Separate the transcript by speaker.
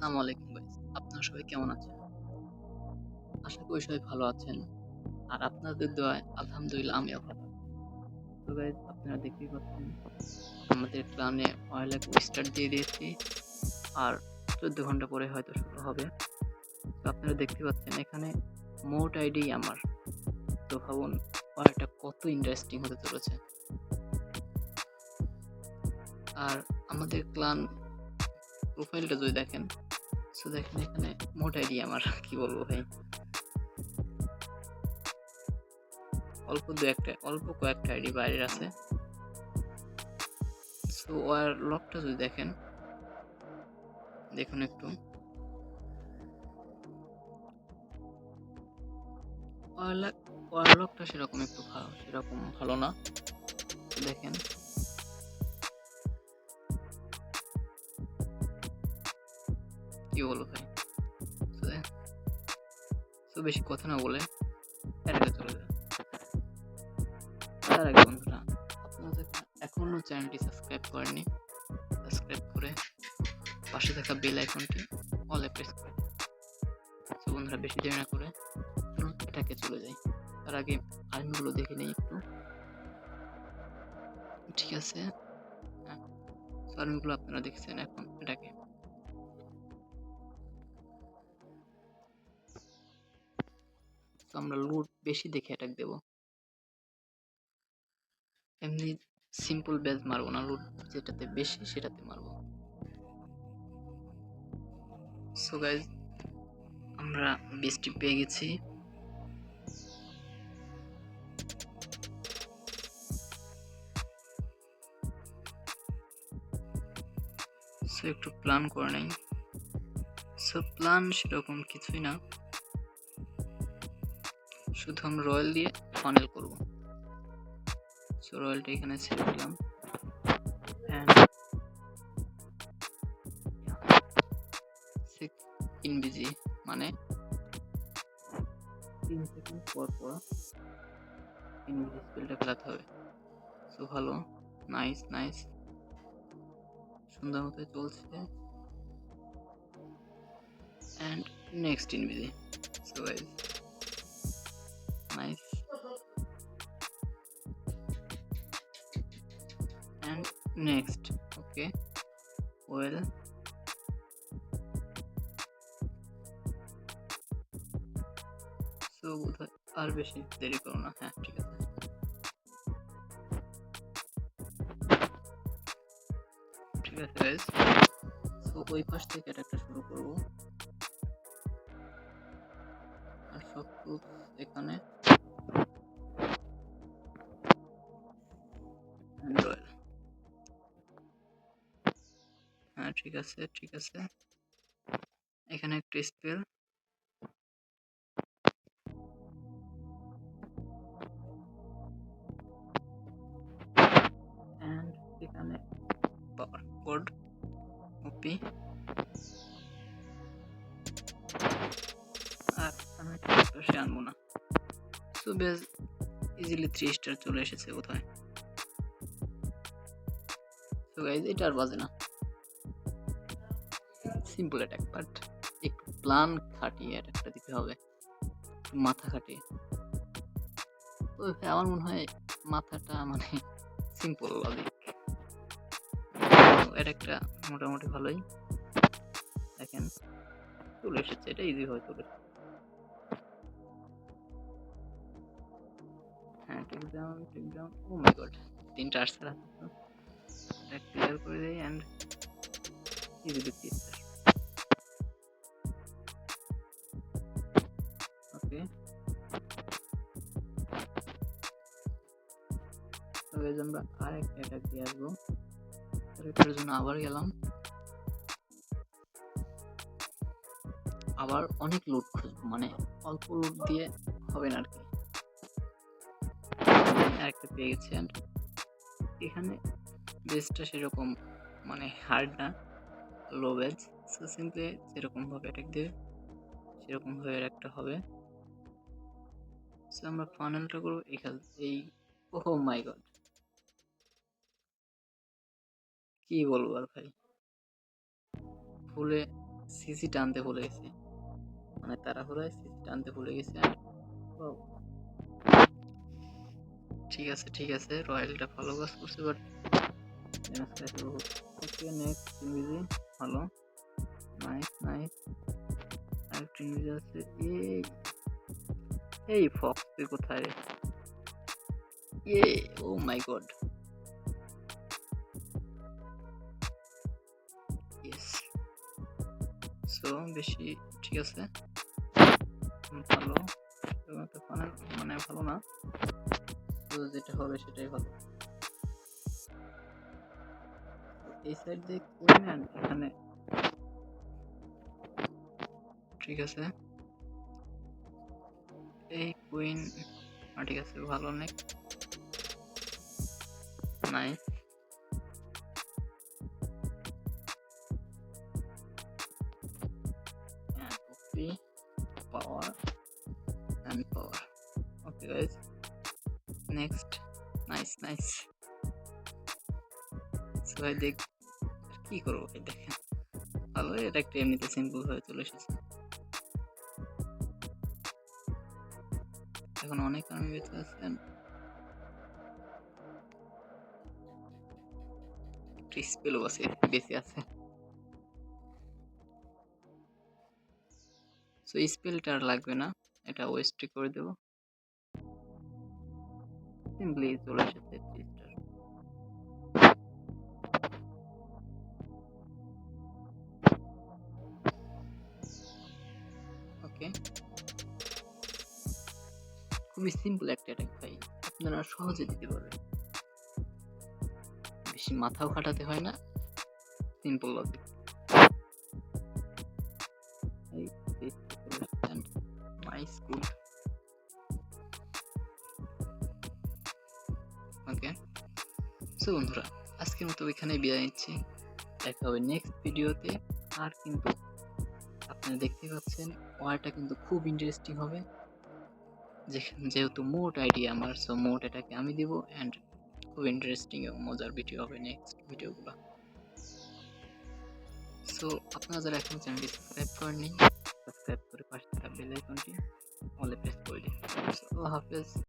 Speaker 1: আসসালামু আলাইকুম গাইস, আপনারা সবাই কেমন আছেন? আশা করি সবাই ভালো আছেন। আর আপনাদের দোয়ায় আলহামদুলিল্লাহ আমিও ভালো তো গাইস, আপনারা দেখতেই পাচ্ছেন, আমাদের প্ল্যানে অয়েল এক স্টার্ট দিয়ে দিয়েছি। আর চোদ্দ ঘণ্টা পরে হয়তো শুরু হবে। তো আপনারা দেখতে পাচ্ছেন, এখানে মোট আইডি আমার। তো ভাবুন অয়েলটা কত ইন্টারেস্টিং হতে চলেছে। আর আমাদের ক্লান প্রোফাইলটা যদি দেখেন সো দেখেন এখানে মোট আইডি আমার, কি বলব ভাই? অল্প দু একটা, অল্প কয়েকটা আইডি বাইরের আছে। সো ওয়ার লকটা যদি দেখেন, দেখুন একটু। ওয়ার লকটা সেরকম একটু ভালো সেরকম ভালো না। দেখেন। কি বলব ভাই তো বেশি কথা না বলে চলে যায় তার আগে বন্ধুরা, আপনারা যারা এখনও চ্যানেলটি সাবস্ক্রাইব করেননি, সাবস্ক্রাইব করে পাশে থাকা বেল আইকনটি অলে প্রেস করে তো বন্ধুরা, বেশি দেরি না করে এটাকে চলে যাই। তার আগে আর্মিগুলো দেখে নেই একটু। ঠিক আছে? হ্যাঁ আর্মিগুলো আপনারা দেখছেন এখন এটাকে। তো আমরা লুট বেশি দেখে অ্যাটাক দেব। এমনি সিম্পল বেজ মারবো না লুট যেটাতে বেশি সেটাতে মারবো। সো গাইজ আমরা বেস্টি পেয়ে গেছি। সো একটু প্ল্যান করে নেই। সো প্ল্যান সেরকম কিছুই না। শুধু আমরা রয়্যাল দিয়ে ফানেল করব। সো রয়্যালটা এখানে ছেড়ে দিলাম। ইনবিজি মানে তিন সেকেন্ড পর পর ইনবিজি স্পেলটা ফেলাতে হবে। সো ভালো। নাইস নাইস সুন্দর মতো চলছে। And next ইনবিজি so guys and next, okay? Well বোধহয় আর বেশি দেরি করো না হ্যাঁ ঠিক আছে। ঠিক আছে গাইজ সো ওই পাশ থেকে একটা শুরু করব। আর সব এখানে ঠিক আছে ঠিক আছে। এখানে একটা স্পেল কোড আর আমি আনব না। বেশ ইজিলি থ্রি চলে এসেছে কোথায় তো গাইজ এটা আর বাজে না। সিম্পল অ্যাটাক বাট একটু প্ল্যান খাটিয়ে অ্যাটাকটা দিতে হবে, মাথা খাটিয়ে। তো আমার মনে হয় মাথাটা মানে সিম্পল লজিক অ্যাটাকটা মোটামুটি ভালোই। দেখেন, চলে এসেছে, এটা ইজি হয় চলে হ্যাঁ take down take down clear করে দেয় অ্যান্ড ইজি দেখতে তবে আমরা আর একটা অ্যাটাক দিয়ে আসব এটার জন্য আবার গেলাম আবার অনেক লুট খুঁজবো মানে অল্প লুট দিয়ে হবে না আর কি আরেকটা পেয়ে গেছি এখানে বেসটা সেরকম মানে হার্ড না লো বেজ সো সিম্পলি যেরকমভাবে অ্যাটাক দেবে সেরকমভাবে একটা হবে সো আমরা ফাইনালটা করব এখান এই, ওহো মাই গড কি বলব আর ভাই? ফুলে সিসি টানতে ভুলে গেছি। মানে তাড়াহুড়ায় সিসি টানতে ভুলে গেছি ঠিক আছে ঠিক আছে, রয়্যালটা ভালো কাজ করছে বাট নেক্সট ইংরেজি ভালো নাইস নাইস আরেকটা ইংরেজি আছে, এই এই ফক্স তুই কোথায়? ইয়ে ও মাই গড সো বেশি ঠিক আছে? ভালো। মানে ভালো না। তো যেটা হবে সেটাই ভালো। এই সাইড দিয়ে এখানে। ঠিক আছে? এই কুইন ঠিক আছে, ভালো অনেক nice. and copy power and power okay guys, next nice nice দেখ, কি করব ভাই, দেখেন। ভালো এটা একটা এমনিতে সিম্পল হয়ে চলে এসেছে। এখন অনেক আমি বেঁচে আছেন। স্পেলও আছে বেঁচে আছে। সো স্পেলটা আর লাগবে না, এটা ওয়েস্টে করে দেব। সিম্পলি চলে এসেছে জিনিসটা ওকে খুবই সিম্পল একটা অ্যাটাক ভাই। আপনারা সহজে দিতে পারবেন। বেশি মাথাও খাটাতে হয় না সিম্পল এই নাইস গুড ওকে সো বন্ধুরা, আজকের মতো এখানে বিদায় নিচ্ছি। দেখা হবে নেক্সট ভিডিওতে আর কিন্তু আপনারা দেখতে পাচ্ছেন ওয়ারটা কিন্তু খুব ইন্টারেস্টিং হবে। যেহেতু মোট আইডিয়া আমার সো মোট এটাকে আমি দিব অ্যান্ড খুব ইন্টারেস্টিং এবং মজার ভিডিও হবে নেক্সট ভিডিওগুলো সো আপনারা যারা এখন চ্যানেলটি সাবস্ক্রাইব করেননি সাবস্ক্রাইব করে পাশে থাকা বেল আইকনটি অলে প্রেস করে দিন। আল্লাহ হাফেজ।